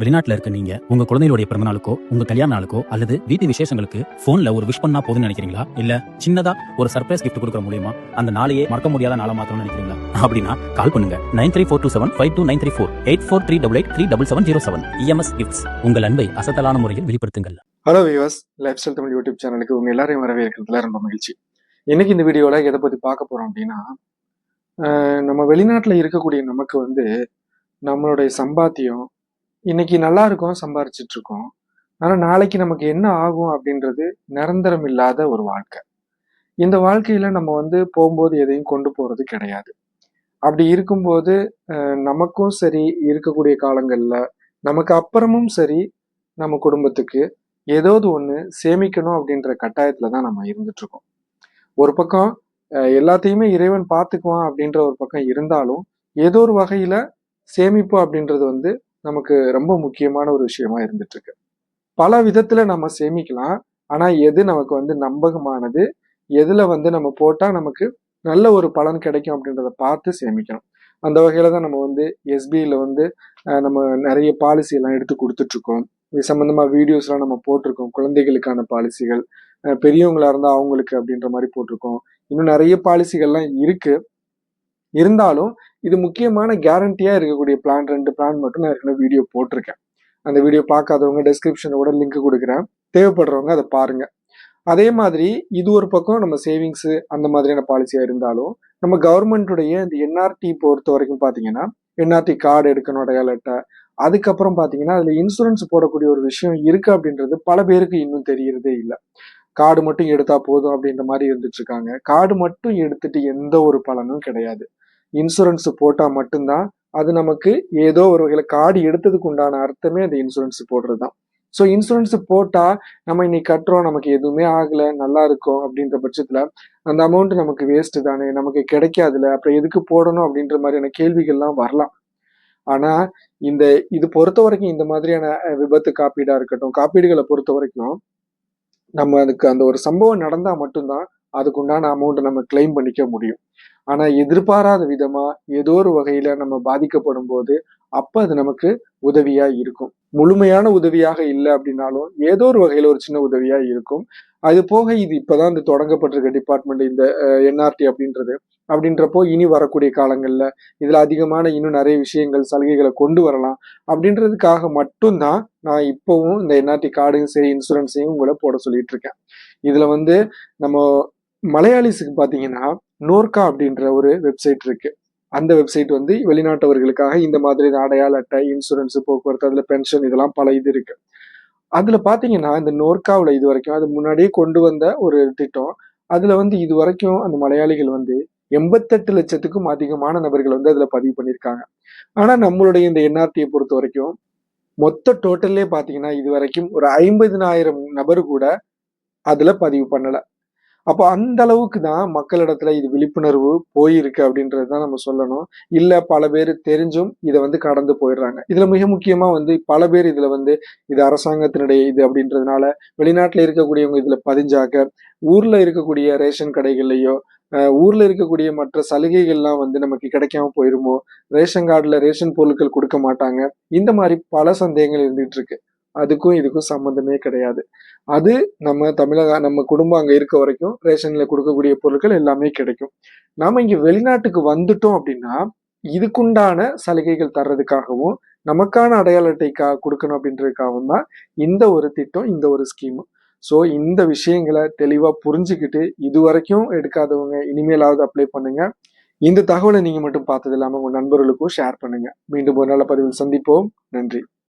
வெளிநாட்டில் இருக்க நீங்க உங்க குழந்தைகளுடைய பிறந்த நாளுக்கோ உங்க கல்யாண நாளுக்கோ அல்லது வீட்டு விசேஷங்களுக்கு போன்ல ஒரு விஷ் பண்ணா போதும்னு நினைக்கிறீங்களா? இல்ல சின்னதா ஒரு சர்ப்ரைஸ் கிஃப்ட் கொடுக்குற மூலியமா அந்த நாளையே மறக்க முடியாத நாளா மாத்தணும்னு நினைக்கிறீங்களா? அப்படின்னா கால் பண்ணுங்க. Nine three four two seven five two nine three four eight four three double eight three double seven zero seven EMS gifts உங்கள் அன்பை அசத்தலான முறையில் வெளிப்படுத்துங்கள். Hello viewers life style Tamil YouTube சேனலுக்கு உங்க எல்லாரையும் வரவேற்கிறதுல ரொம்ப மகிழ்ச்சி. இன்னைக்கு இந்த வீடியோல எதை பத்தி பார்க்க போறோம் அப்படின்னா நம்ம வெளிநாட்டுல இருக்கக்கூடிய நமக்கு வந்து நம்மளுடைய சம்பாத்தியம் இன்னைக்கு நல்லா இருக்கோம் சம்பாரிச்சிட்டு இருக்கோம். ஆனா நாளைக்கு நமக்கு என்ன ஆகும் அப்படின்றது நிரந்தரம் இல்லாத ஒரு வாழ்க்கை. இந்த வாழ்க்கையில நம்ம வந்து போகும்போது எதையும் கொண்டு போறது கிடையாது. அப்படி இருக்கும்போது நமக்கும் சரி இருக்கக்கூடிய காலங்கள்ல நமக்கு அப்புறமும் சரி நம்ம குடும்பத்துக்கு ஏதாவது ஒன்று சேமிக்கணும் அப்படின்ற கட்டாயத்துல தான் நம்ம இருந்துட்டு இருக்கோம். ஒரு பக்கம் எல்லாத்தையுமே இறைவன் பார்த்துக்குவான் அப்படின்ற ஒரு பக்கம் இருந்தாலும் ஏதோ ஒரு வகையில சேமிப்பு அப்படின்றது வந்து நமக்கு ரொம்ப முக்கியமான ஒரு விஷயமா இருந்துட்டு இருக்கு பல விதத்துல நம்ம சேமிக்கலாம். ஆனா எது நமக்கு வந்து நம்பகமானது? எதுல வந்து நம்ம போட்டா நமக்கு நல்ல ஒரு பலன் கிடைக்கும் அப்படின்றத பார்த்து சேமிக்கணும். அந்த வகையில தான் நம்ம வந்து எஸ்பிஐல வந்து நம்ம நிறைய பாலிசி எல்லாம் எடுத்து கொடுத்துட்டு இருக்கோம் இது சம்பந்தமா வீடியோஸ்லாம் நம்ம போட்டிருக்கோம். குழந்தைகளுக்கான பாலிசிகள் பெரியவங்களா இருந்தா அவங்களுக்கு அப்படின்ற மாதிரி போட்டிருக்கோம். இன்னும் நிறைய பாலிசிகள்லாம் இருக்கு. இருந்தாலும் இது முக்கியமான கேரண்டியா இருக்கக்கூடிய பிளான் ரெண்டு பிளான் மட்டும் நான் ஏற்கனவே வீடியோ போட்டிருக்கேன். அந்த வீடியோ பார்க்காதவங்க டிஸ்கிரிப்ஷனோட லிங்க் கொடுக்குறேன். தேவைப்படுறவங்க அதை பாருங்க. அதே மாதிரி இது ஒரு பக்கம் நம்ம சேவிங்ஸ் அந்த மாதிரியான பாலிசியா இருந்தாலும் நம்ம கவர்மெண்ட்டுடைய இந்த என்ஆர்டி பொறுத்த வரைக்கும் பாத்தீங்கன்னா என்ஆர்டி கார்டு எடுக்கணும் அடையாள அட்டை அதுக்கப்புறம் பாத்தீங்கன்னா அதுல இன்சூரன்ஸ் போடக்கூடிய ஒரு விஷயம் இருக்கு அப்படின்றது பல பேருக்கு இன்னும் தெரியறதே இல்லை. கார்டு மட்டும் எடுத்தா போதும் அப்படின்ற மாதிரி இருந்துட்டு இருக்காங்க. கார்டு மட்டும் எடுத்துட்டு எந்த ஒரு பலனும் கிடையாது. இன்சூரன்ஸ் போட்டால் மட்டும்தான் அது நமக்கு ஏதோ ஒரு வகையில் கார்டு எடுத்ததுக்கு உண்டான அர்த்தமே அந்த இன்சூரன்ஸ் போடுறது தான் ஸோ இன்சூரன்ஸ் போட்டால் நம்ம இன்னைக்கு கட்டுறோம் நமக்கு எதுவுமே ஆகலை நல்லா இருக்கும் அப்படின்ற பட்சத்தில் அந்த அமௌண்ட் நமக்கு வேஸ்ட்டு தானே நமக்கு கிடைக்காதுல அப்புறம் எதுக்கு போடணும் அப்படின்ற மாதிரியான கேள்விகள்லாம் வரலாம். ஆனால் இந்த இது பொறுத்த வரைக்கும் இந்த மாதிரியான விபத்து காப்பீடாக இருக்கட்டும் காப்பீடுகளை பொறுத்த வரைக்கும் நம்ம அதுக்கு அந்த ஒரு சம்பவம் நடந்தால் மட்டும்தான் அதுக்குண்டான அமௌண்ட்டை நம்ம கிளைம் பண்ணிக்க முடியும். ஆனா எதிர்பாராத விதமா ஏதோ ஒரு வகையில நம்ம பாதிக்கப்படும் போது அப்ப அது நமக்கு உதவியா இருக்கும். முழுமையான உதவியாக இல்லை அப்படின்னாலும் ஏதோ ஒரு வகையில ஒரு சின்ன உதவியா இருக்கும். அது போக இது இப்பதான் இந்த தொடங்கப்பட்டிருக்க டிபார்ட்மெண்ட் இந்த என்ஆர்டி அப்படின்றது. அப்படின்றப்போ இனி வரக்கூடிய காலங்கள்ல இதுல அதிகமான இன்னும் நிறைய விஷயங்கள் சலுகைகளை கொண்டு வரலாம். அப்படின்றதுக்காக மட்டும்தான் நான் இப்பவும் இந்த என்ஆர்டி கார்டையும் சரி இன்சூரன்ஸையும் உங்களை போட சொல்லிட்டு இருக்கேன். இதுல வந்து நம்ம மலையாளிஸுக்கு பார்த்தீங்கன்னா நோர்கா அப்படின்ற ஒரு வெப்சைட் இருக்கு. அந்த வெப்சைட் வந்து வெளிநாட்டவர்களுக்காக இந்த மாதிரி அடையாள அட்டை இன்சூரன்ஸ் போக்குவரத்து அதுல பென்ஷன் இதெல்லாம் பல இது இருக்கு. அதுல பாத்தீங்கன்னா இந்த நோர்காவில் இது வரைக்கும் அது முன்னாடியே கொண்டு வந்த ஒரு திட்டம். அதுல வந்து இது வரைக்கும் அந்த மலையாளிகள் வந்து எண்பத்தெட்டு லட்சத்துக்கும் அதிகமான நபர்கள் வந்து அதுல பதிவு பண்ணியிருக்காங்க. ஆனா நம்மளுடைய இந்த என்ஆர்டியை பொறுத்த வரைக்கும் மொத்த டோட்டல்லே பாத்தீங்கன்னா இது வரைக்கும் ஒரு ஐம்பதினாயிரம் நபர் கூட அதுல பதிவு பண்ணலை. அப்போ அந்த அளவுக்கு தான் மக்களிடத்துல இது விழிப்புணர்வு போயிருக்கு அப்படின்றது தான் நம்ம சொல்லணும். இல்ல பல பேர் தெரிஞ்சும் இதை வந்து கடந்து போயிடுறாங்க. இதுல மிக முக்கியமா வந்து பல பேர் இதுல வந்து இது அரசாங்கத்தினுடைய இது அப்படின்றதுனால வெளிநாட்டுல இருக்கக்கூடியவங்க இதுல பதிஞ்சாக்க ஊர்ல இருக்கக்கூடிய ரேஷன் கடைகள்லயோ ஊர்ல இருக்கக்கூடிய மற்ற சலுகைகள்லாம் வந்து நமக்கு கிடைக்காம போயிருமோ ரேஷன் கார்டுல ரேஷன் பொருட்கள் கொடுக்க மாட்டாங்க. இந்த மாதிரி பல சந்தேகங்கள் இருந்துகிட்டு இருக்கு. அதுக்கும் இதுக்கும் சம்மந்தமே கிடையாது. அது நம்ம தமிழக நம்ம குடும்பம் அங்கே இருக்க வரைக்கும் ரேஷனில் கொடுக்கக்கூடிய பொருட்கள் எல்லாமே கிடைக்கும். நாம் இங்கே வெளிநாட்டுக்கு வந்துட்டோம் அப்படின்னா இதுக்குண்டான சலுகைகள் தர்றதுக்காகவும் நமக்கான அடையாள அட்டை கா கொடுக்கணும் அப்படின்றதுக்காகவும் தான் இந்த ஒரு திட்டம் இந்த ஒரு ஸ்கீமு ஸோ இந்த விஷயங்களை தெளிவாக புரிஞ்சுக்கிட்டு இது வரைக்கும் எடுக்காதவங்க இனிமேலாவது அப்ளை பண்ணுங்க. இந்த தகவலை நீங்கள் மட்டும் பார்த்தது இல்லாமல் உங்கள் நண்பர்களுக்கும் ஷேர் பண்ணுங்க. மீண்டும் ஒரு நல்ல பதிவில் சந்திப்போம். நன்றி.